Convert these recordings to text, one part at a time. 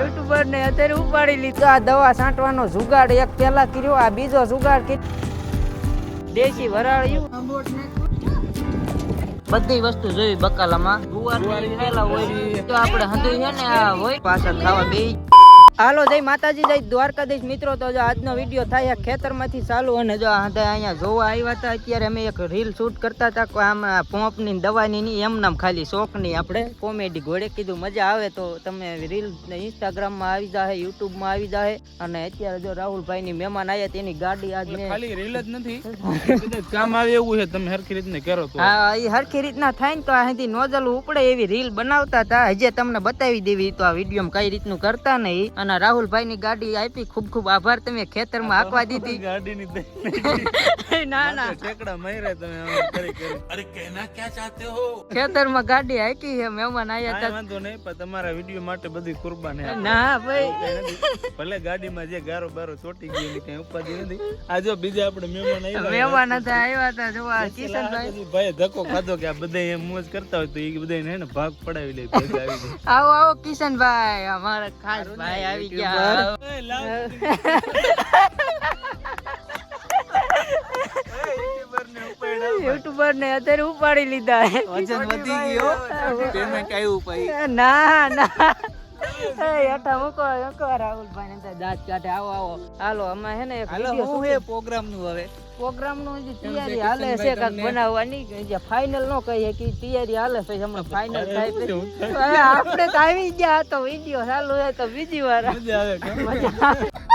YouTuber ને અત્યારે ઉપાડી લીધો. આ દવા છાંટવાનો જુગાડ એક પેલા કર્યો, આ બીજો જુગાડ કર્યો. દેશી વરાળ્યું. બધી વસ્તુ જોઈ બકાલામાં. ગુવાર પેલા હોય. તો આપણે હતું છે ને આ હોય. પાછળ ખાવા બે હાલો જય માતાજી જય દ્વારકાધીશ. મિત્રો તો જો આજનો વીડિયો થાય ખેતરમાંથી ચાલુ અને જો અહીંયા જોવા આવ્યા હતા અત્યારે અમે એક રીલ શૂટ કરતા હતા આમાં પોંપની દવાની ની એમ નામ ખાલી શોખની આપણે કોમેડી ઘોડે કીધું મજા આવે તો તમે રીલ ઇન્સ્ટાગ્રામમાં આવી જાય યુટ્યુબમાં આવી જાય અને અત્યારે જો રાહુલભાઈ ની મહેમાન આવ્યા તેની ગાડી આજ ખાલી રીલ જ નથી. કામ આવે એવું છે તમે હરખી રીતને કરો હા એ હરખી રીતના થાય ને તો અહીંથી નોઝલ ઉપડે એવી રીલ બનાવતા હતા. હજે તમને બતાવી દેવી તો આ વીડિયો કઈ રીતનું કરતા નહીં. અને રાહુલભાઈ ની ગાડી આપી ખૂબ ખૂબ આભાર તમે ખેતરમાં હાકવા દીધી. ગાડીની ના ના. ઠેકડા મહેરે તમે અરે કહેના ક્યાં ચાહતે હો? ખેતરમાં ગાડી આપી છે મહેમાન આયા હતા. વાંધો નહીં પણ તમારા વિડિયો માટે બધી કુરબાન ના ભાઈ. ભલે ગાડી ગાડીમાં જે ગારો બારો ચોટી ગયો ની કઈ ઉપાધી નથી. આ જો બીજા આપણે મહેમાન આવ્યા મહેમાન હતા આવ્યા હતા જોવા કિશનભાઈ ભાઈ. ધક્કો ખાધો કે આ બધા એમ મોજ કરતા હોય તો એ બધા ને ભાગ પડાવી લે ભેગા આવી આવો આવો કિશનભાઈ અમારા ખાસ ભાઈ આવી ગયા યુટ્યુબર ને અત્યારે ઉપાડી લીધા વજન વધી ગયો પેમેન્ટ આવ્યું પછી ના ના હેઠા મૂકો મૂકો રાહુલભાઈ ને દાંત કાઢે આવો આવો હાલો અમે હે ને એક વિડિયો હું હે પ્રોગ્રામનું હવે પ્રોગ્રામનું હજી તૈયારી હાલે છે કાક બનાવવાની જે ફાઇનલ નો કહીએ કે તૈયારી હાલે છે હમણાં ફાઇનલ થાય છે આપણે તો આવી ગયા તો વિડિયો ચાલુ હોય તો બીજી વાર? મજા આવે.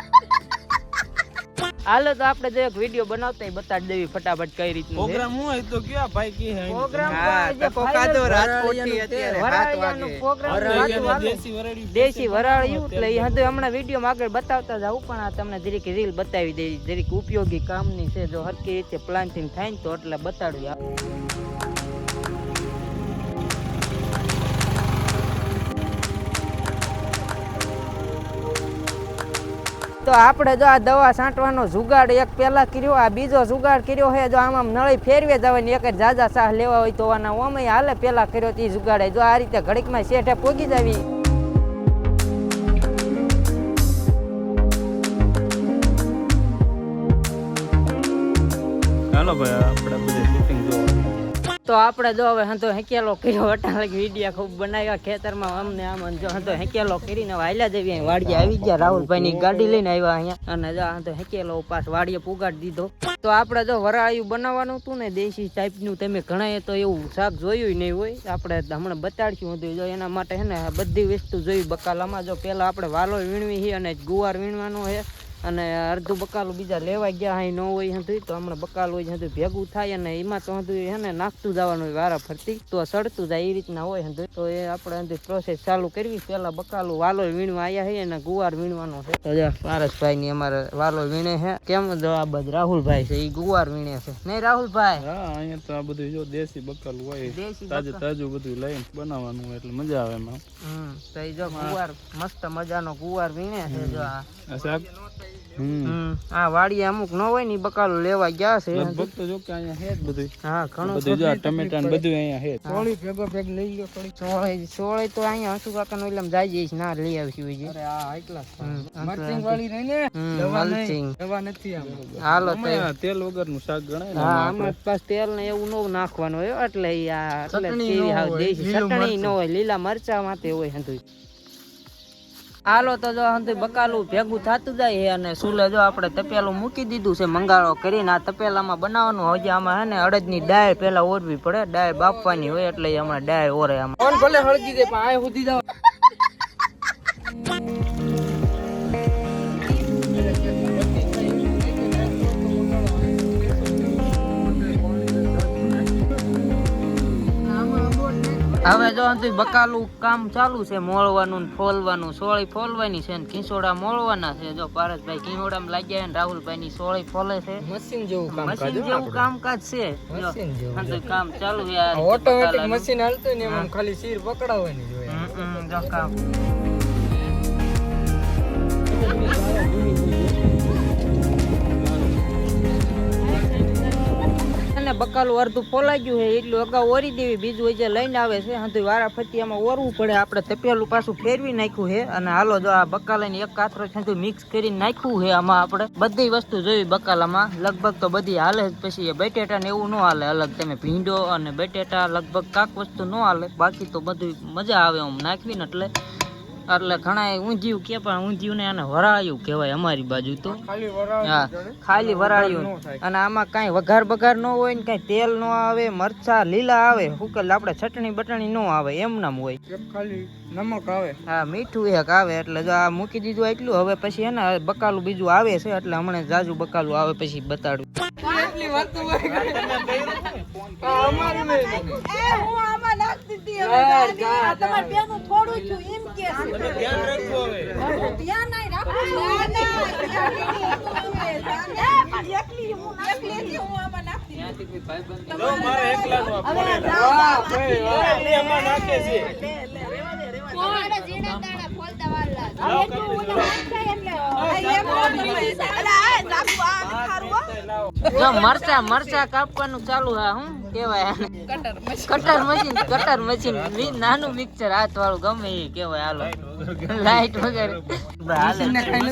હાલો તો આપણે જો એક વીડિયો બનાવતા બતાડી દેવી ફટાફટ કઈ રીતનું પ્રોગ્રામ હું હોય તો કયા ભાઈ કી હે પ્રોગ્રામ તો જે વરાળિયાનું રાજકોટથી છે. અત્યારે સાત વાગે. વાગે. દેશી વરાળિયું દેશી વરાળિયું એટલે એ હતું હમણાં વીડિયો માં આગળ બતાવતા જાઉં પણ આ તમને જરીક રીલ બતાવી દઈ જરીક ઉપયોગી કામની છે જો હરકી રીતે પ્લાન્ટિંગ થાય ને તો એટલે બતાડું આ. તો આપણે જો આ દવા છાંટવાનો જુગાડ, એક પહેલાં કર્યો, આ બીજો જુગાડ કર્યો છે જો આમ આમ નળી ફેરવે જવાની, એક જ જાજા સાહ લેવા હોય તો આના ઓમય હાલે પહેલાં કર્યો તે જુગાડે. જો આ રીતે ઘડીકમાં શેઠે પોગી જવી. ચાલો ભાઈ, આપણે તો આપણે જો હવે હંતો હેકેલો કર્યો અટાણે વિડીયા ખૂબ બનાવ્યા. ખેતરમાં અમને આમ જો હંતો હેકેલો કરીને વાયલા દેવી અહીં વાડીએ આવી ગયા રાહુલભાઈ ની ગાડી લઈને આવ્યા અહીંયા. અને જો હંતો હેકેલો પાસ વાડીએ પુગાડી દીધો. તો આપણે જો વરાળિયું બનાવવાનું હતું ને, દેશી ટાઈપનું તમે ઘણાએ તો એવું શાક જોયું નહીં હોય. આપણે હમણાં બતાડશું હતું જો એના માટે હે ને બધી વસ્તુ જોઈ બકાલામાં. જો પેલા આપણે વાલો વીણવી છે અને ગુવાર વીણવાનો છે અને અડધું બકાલું બીજા લેવા ગયા હાઈ ન હોય હતું તો હમણાં બકાલું હોય હતું ભેગું થાય અને એમાં તો હતું હે ને નાખતું જવાનું હોય વારા ફરતી. તો સડતું જાય એ રીતના હોય હતું તો એ આપણે હંધું પ્રોસેસ ચાલુ કરવી. પેલા બકાલું વાલો વીણવા આવ્યા છે અને ગુવાર વીણવાનો છે. તો જો પારસભાઈ ની અમારે વાલો વીણે છે કેમ જો આ બધ રાહુલભાઈ છે એ ગુવાર વીણે છે. નહીં રાહુલભાઈ? હા અહીંયા તો આ બધું જો દેશી બકાલું હોય તાજે તાજું બધું લઈને બનાવવાનું હોય એટલે મજા આવે એમાં. હમ તો એ જો ગુવાર મસ્ત મજાનો ગુવાર વીણે છે જો આ. આ વાડીએ અમુક ન હોય ને બકાલો લેવા ગયા છે. લગભગ તો જો કે અહીંયા હે જ બધું હા ઘણું બધું જો ટમેટા ને બધું અહીંયા હે. થોડી ભેગો ભેગ લઈ લો થોડી સોળી સોળી તો અહીંયા હસુ કાકા નો એટલે જાય જઈશ ના લઈ આવશું હજી અરે આ હાઈ ક્લાસ મરચિંગ વાળી રહી ને? મરચિંગ દવા નથી હાલો તેલ વગરનું શાક ગણાય ને હા આમાં પાસ તેલ ને એવું નવું નાખવાનું હોય એટલે આ એટલે હાવ દેશી ચટણી ન હોય લીલા મરચા માટે હોય હંધુય. હાલો તો જો હંધુય બકાલું ભેગું થતું જાય છે અને સુલે જો આપણે તપેલું મૂકી દીધું છે મંગાળો કરીને આ તપેલામાં બનાવવાનું હજી આમાં હે ને અડદની દાળ પેલા ઓરવી પડે ડાય બાફવાની હોય એટલે હમણાં ડાય ઓરે આમાં. ભલે હળગી દે પણ આ સુધી જાવ હવે જો બકાલું કામ ચાલુ છે મોળવાનું ને ફોલવાનું સોળી ફોલવાની છે ને ખીસોડા મોળવાના છે. જો પારસભાઈ ખીસોડામાં લાગ્યા ને રાહુલભાઈ ની સોળી ફોલે છે. મશીન જેવું મશીન જેવું કામકાજ છે. જો કામ. ચાલુ છે ઓટોમેટિક મશીન હાલતું ને એમાં ખાલી સીર પકડાવવાની જોઈએ જો કામ. બકાલું અડધું ફોલાઈ ગયું છે, એટલું અગાઉ ઓરી દેવી, બીજું જે લઈને આવે છે. હા તો વારા ફરતી એમાં ઓરવું પડે, આપણે તપેલું પાછું ફેરવી નાખ્યું છે. અને હાલો જો આ બકાલાની એક કાથરો છે મિક્સ કરીને નાખ્યું છે આમાં આપણે. બધી વસ્તુ જોઈ બકાલામાં. લગભગ તો બધી હાલે જ, પછી એ બટેટા ને એવું ન હાલે. અલગ તમે ભીંડો અને બટેટા, લગભગ કાંક વસ્તુ ન હાલે. બાકી તો બધું મજા આવે આમ નાખવી ને એટલે એટલે ઘણા ઊંધિયું કે પણ ઊંધિયું ને આને વરાળ્યું કહેવાય અમારી બાજુ તો. હા ખાલી વરાળ્યું અને આમાં કાંઈ વઘાર બગાર ન હોય ને કાંઈ તેલ ન આવે મરચા લીલા આવે હુકલ આપણે ચટણી બટણી ન આવે એમ નામ હોય. ખાલી નમક આવે. હા મીઠું એક આવે એટલે જો આ મૂકી દીધું એટલું હવે પછી એને બકાલું બીજું આવે છે એટલે હમણાં જાજુ બકાલું આવે પછી બતાડું. ધ્યાન રાખવું હવે. જો. મારે એકલાનું આ ફોડેલું. એમાં નાખે છે. જો મરચા મરચા કાપવાનું ચાલુ હા હું કેવાય? Cutter machine. કટર મશીન નાનું મિક્સર હાથ વાળું ગમે એ કેવાય હાલો. લાઈટ વગર હાલે.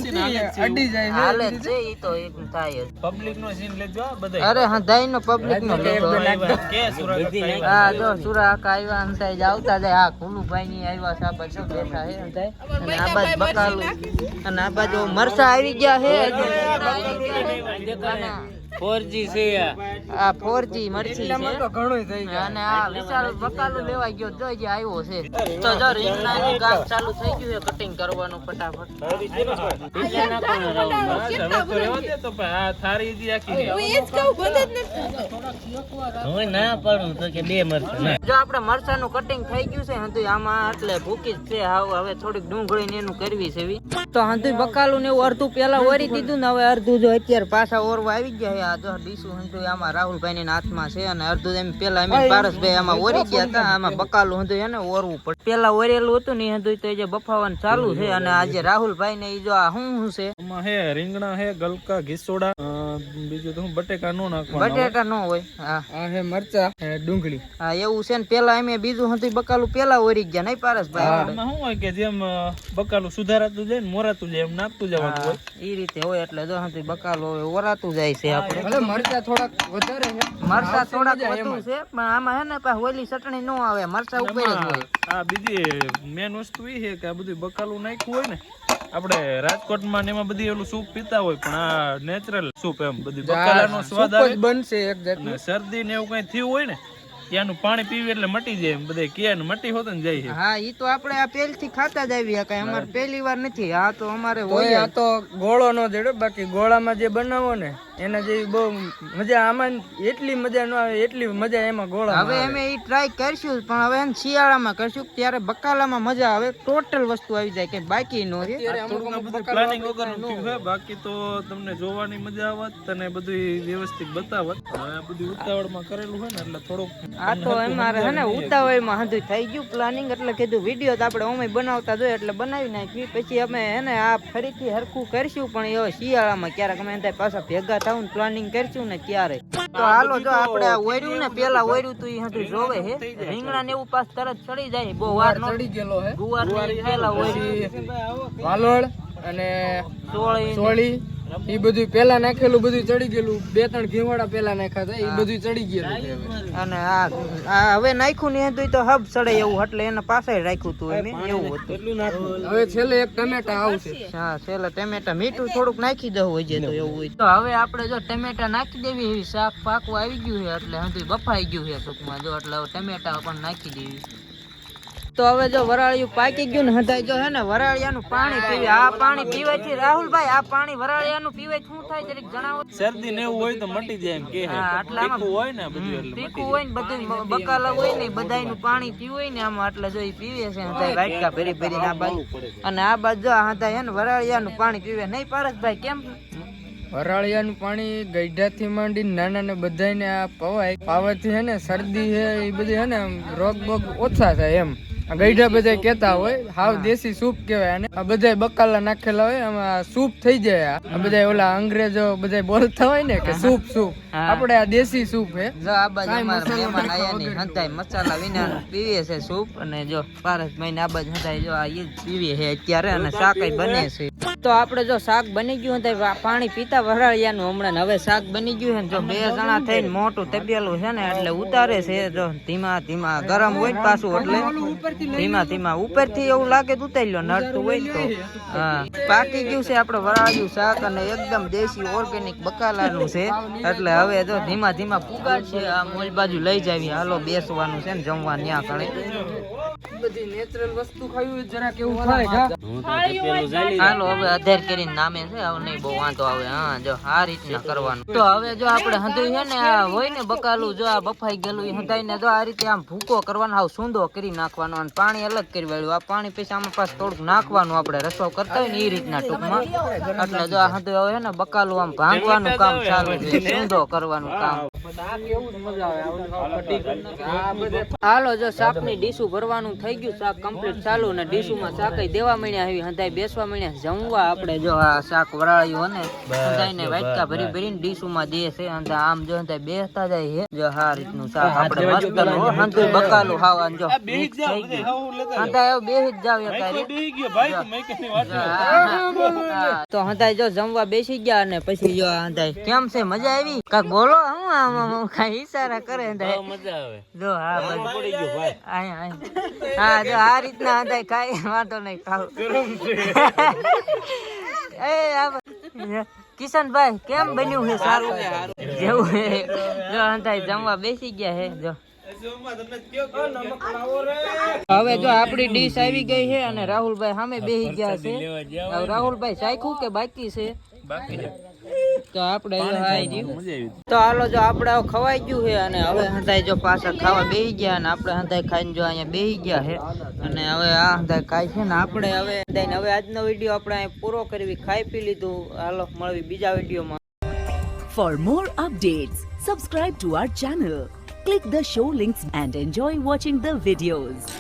જ. હાલે જ છે ઈ તો એક થાય પબ્લિક નો સીન લેજો આ અરે હા દાઈ નો પબ્લિક નો કે હા જો સુરા આકા આવ્યા અંતાઈ જ આવતા જાય. આ ખુલ્લુભાઈ ની આવ્યા છે આ બાજુ બેઠા છે અંતાઈ અને આ બાજુ બકાલું અને આ બાજુ મરસા આવી ગયા Lihat. છે આ. ફોરજી મરચી છે. અને આ વિશાલ બકાલું લેવા ગયો જો જે આવ્યો છે. તો જો રીંગણા નું કામ ચાલુ થઈ ગયું છે કટિંગ કરવાનું ફટાફટ. બસ હવે તો રહેવા દે તો આ થારી જી આખી જો આપણે મરચા નું. કટિંગ થઈ ગયું છે તો આમાં એટલે ભૂકી જ છે. હાવ હવે થોડીક ડુંગળી ને એનું કરવી છે. તો હંધુય બકાલું ને એવું અડધું પેલા ઓરી દીધું ને હવે અડધું જો અત્યારે પાછા ઓરવા આવી ગયા છે આ જો ડીશું હંધુય આમાં રાહુલભાઈ ના હાથમાં છે અને અડધું એમ પેલા એમ પારસભાઈ આમાં ઓરી ગયા હતા આમાં બકાલું હંધુય એને ઓરવું પડે. પેલા ઓરેલું હતું ને એ હંધુય તો એ જે બફાવાનું ચાલુ છે અને આજે રાહુલભાઈ ને ઈ જો આ શું શું છે? હે રીંગણા હે ગલકા ઘીસોડા બીજું તો હું બટેકા નો નાખવાના બટેકા નો હોય હા. આ હે મરચા હે ડુંગળી. હા એવું છે ને પેલા એમે બીજું હતું બકાલું પેલા ઓરી ગયા નહીં પારસભાઈ? આમાં શું હોય કે જેમ બકાલું સુધારાતું જાય ને મોરાતું જાય એમ નાખતું જવાનું હોય. ઈ રીતે હોય એટલે જો હંધુય બકાલું હોય ઓરાતું જાય છે આપણે. મરચા થોડાક વધારે છે. મરચા થોડાક વધુ છે પણ આમાં હે ને પા ઓલી ચટણી નો આવે મરચા ઉપર જ હોય. હા બીજી મેન વસ્તુ એ છે કે આ બધું બકાલું નાખ્યું હોય ને આપણે રાજકોટમાં એમાં બધી ઓલું સૂપ પીતા હોય પણ આ નેચરલ સૂપ એમ બધી. બકાલાનો સ્વાદ આવે. બનશે એક જાતનો. શરદી ને એવું કઈ થયું હોય ને ત્યાંનું પાણી પીવી એટલે મટી જાય એમ બધે ક્યાંનું મટી હોત ને જાય છે હા ઈ તો આપણે આ પહેલથી ખાતા જ આવી કઈ અમારે પહેલી વાર નથી આ તો અમારે હોય આ તો ગોળો નો જડે બાકી ગોળામાં જે બનાવો ને એના જેવી બહુ મજા આમાં એટલી મજા ન આવે એટલી મજા એમાં ગોળા હવે અમે ઈ ટ્રાય કરશું પણ હવે એને શિયાળામાં કરશું ત્યારે બકાલામાં મજા આવે ટોટલ વસ્તુ આવી જાય કે બાકી નો રે થોડુંક બધું પ્લાનિંગ વગર બાકી તો તમને જોવાની મજા આવત અને બધું વ્યવસ્થિત બતાવત. હવે આ બધું ઉતાવળમાં કરેલું હોય ને એટલે થોડુંક આ તો અમારે હે ને ઉતાવળમાં હંધું થઈ ગયું પ્લાનિંગ એટલે કીધું વીડિયો તો આપણે ઓમે બનાવતા જોઈએ એટલે બનાવી નાખી પછી અમે હે ને આ ફરીથી હરખું કરશું પણ એ શિયાળામાં ક્યારેક અમે એના પાછા ભેગા થવું પ્લાનિંગ કરશું ને ત્યારે. તો હાલો જો આપણે આ ઓર્યું ને પેલા ઓર્યું તું એ જોવે હે. રીંગણા ને એવું પાસ તરત ચડી જાય બહુ વાર નો ચડી ગયેલો હે. ગુવાર પેલા ઓર્યું વાલોળ અને ચોળી સોળી. એ બધું પેલા નાખેલું બધું ચડી ગયેલું. બે ત્રણ ઘીવાડા પેલા નાખ્યા હતા એ બધું ચડી ગયેલું અને આ આ હવે નાખ્યું ને હતું તો હબ ચડે એવું એટલે એને પાસે રાખ્યું તું એમ એવું હતું. હવે છેલ્લે એક ટમેટા આવશે. હા છેલ્લે ટમેટા મીઠું થોડુંક નાખી દઉં હોય તો એવું હોય. તો હવે આપણે જો ટમેટા નાખી દેવી એવી શાક પાકવા આવી ગયું છે એટલે હજી બફાઈ ગયું છે ટૂંકમાં જો એટલે હવે ટમેટા પણ નાખી દેવી. તો હવે જો વરાળિયું પાકી ગયું ને હતાય જો હે ને વરાળિયાનું પાણી પીવે. આ પાણી પીવાથી રાહુલભાઈ આ પાણી વરાળિયાનું પીવે શું થાય જરીક જણાવો. શરદી ને એવું હોય તો મટી જાય એમ કે. આટલામાં- તીખું હોય ને બધું એટલે તીખું હોય ને બધું બકાલા હોય ને બધાયનું પાણી પીવું હોય ને આમાં. એટલે જો ઈ પીવે છે હતાય વાટકા ભરી ભરીને આ બાજુ. અને આ બાજુ જો હતાય હે ને વરાળિયાનું પાણી પીવે. નહીં પારસભાઈ કેમ? વરાળિયાનું પાણી ગઈઢાથી માંડી નાના ને બધાને આ પવાય. પાવાથી હે ને શરદી હે એ બધી હે ને રોગ બોગ ઓછા થાય એમ. ગઈઢા બધા કેતા હોય હાવ દેશી સૂપ કહેવાય અને આ બધા બકાલા નાખેલા હોય આમાં સૂપ થઈ જાય આ. બધા ઓલા અંગ્રેજો બધા બોલતા હોય ને કે સૂપ સૂપ. આપણે આ દેશી સૂપ હે. જો આ બાજુ અમારા મહેમાન આયા ની હંતાય મસાલા વિના પીવે છે સૂપ. અને જો પારસ મહિને આ બાજુ હંતાય જો આ ઈ પીવે છે અત્યારે અને શાક બને છે. તો આપણે જો શાક બની ગયું વા- પાણી પીતા વરાળિયાનું હમણાં હવે શાક બની ગયું છે જો બે જણા થઈને મોટું તબેલું છે ને એટલે ઉતારે છે જો ધીમા ધીમા ગરમ હોય પાછું એટલે ધીમા ધીમા ઉપરથી એવું લાગે તો ઉતારી લો નડતું હોય તો. હા. પાકી ગયું છે આપણે વરાળિયું શાક અને એકદમ દેશી ઓર્ગેનિક બકાલાનું છે. એટલે હવે જો ધીમા ધીમા પુગાડશે આ મોજ બાજુ લઈ જાવી હાલો, બેસવાનું છે ને જમવા ન્યા કણે. બધી નેચરલ વસ્તુ ખાવી જરા કેવું થાય હાલો હવે અધેર કરીને નામે છે હવે નહીં બહુ વાંધો આવે. હા જો આ રીતના કરવાનું. તો હવે જો આપણે હંધુઈ છે ને આ હોય ને બકાલું જો આ બફાઈ ગયેલું એ હંધાઈને જો આ રીતે આમ ભૂકો કરવાનો આવ સૂંદો કરી નાખવાનો અને પાણી અલગ કરી વાળ્યું. આ પાણી પછી આમાં પાસે થોડુંક નાખવાનું આપણે રસો કરતા હોય ને એ રીતના ટૂંકમાં. એટલે જો આ હંધુઈ હવે ને બકાલું આમ ભાંગવાનું કામ ચાલુ છે સૂંદો કરવાનું કામ. હાલો જો શાકની ડીશું ભરવાનું થઈ ગયું શાક કમ્પ્લીટ ચાલુ ને ડીશુમાં શાક દેવા મળ્યા આવી હંધાઈ બેસવા મળ્યા જમવા આપણે જો આ શાક વરાળ્યું ને હંધાઈને વાટકા ભરી ભરીને ડીશુમાં દે છે અને આમ જો હંધાઈ બેસતા જાય છે જો હા રીતનું શાક આપણે મસ્ત હંધુઈ બકાલું ખાવા જો mix થઈ ગયું. હંધાઈ એવું બેસી જ જાવ. તો હંધાઈ જો. જમવા બેસી ગયા અને પછી જો હંધાઈ કેમ છે મજા આવી? કાક બોલો હું આમ આમ કાંઈ ઈશારા કરે હંધાઈ મજા આવે. જો હા બસ. આય, આય. હા જો આ રીતના હંધાઈ કાંઈ વાંધો નહીં ખાવ એ આ કિશનભાઈ કેમ બન્યું છે સારું જેવું હે જો અંતાય જમવા બેસી ગયા હે જો. હવે જો આપણી ડીશ આવી ગઈ છે અને રાહુલભાઈ સામે બેસી ગયા છે. રાહુલભાઈ સાયખું કે બાકી છે? બાકી છે. તો આપણે તો હાલો જો આપણે હવે ખવાઈ ગયું છે અને હવે હંધાઈ જો પાછા ખાવા બેહી ગયા અને આપણે હંધાઈ ખાઈને જો અહીંયા બેહી ગયા છે. અને હવે આ હંધાઈ ખાય છે ને આપણે હવે હંધાઈને હવે આજનો વીડિયો આપણે અહીં પૂરો કરવી ખાઈ પી લીધું. હાલો મળવી બીજા વિડીયોમાં. For more updates subscribe to our channel click the show links and enjoy watching the videos.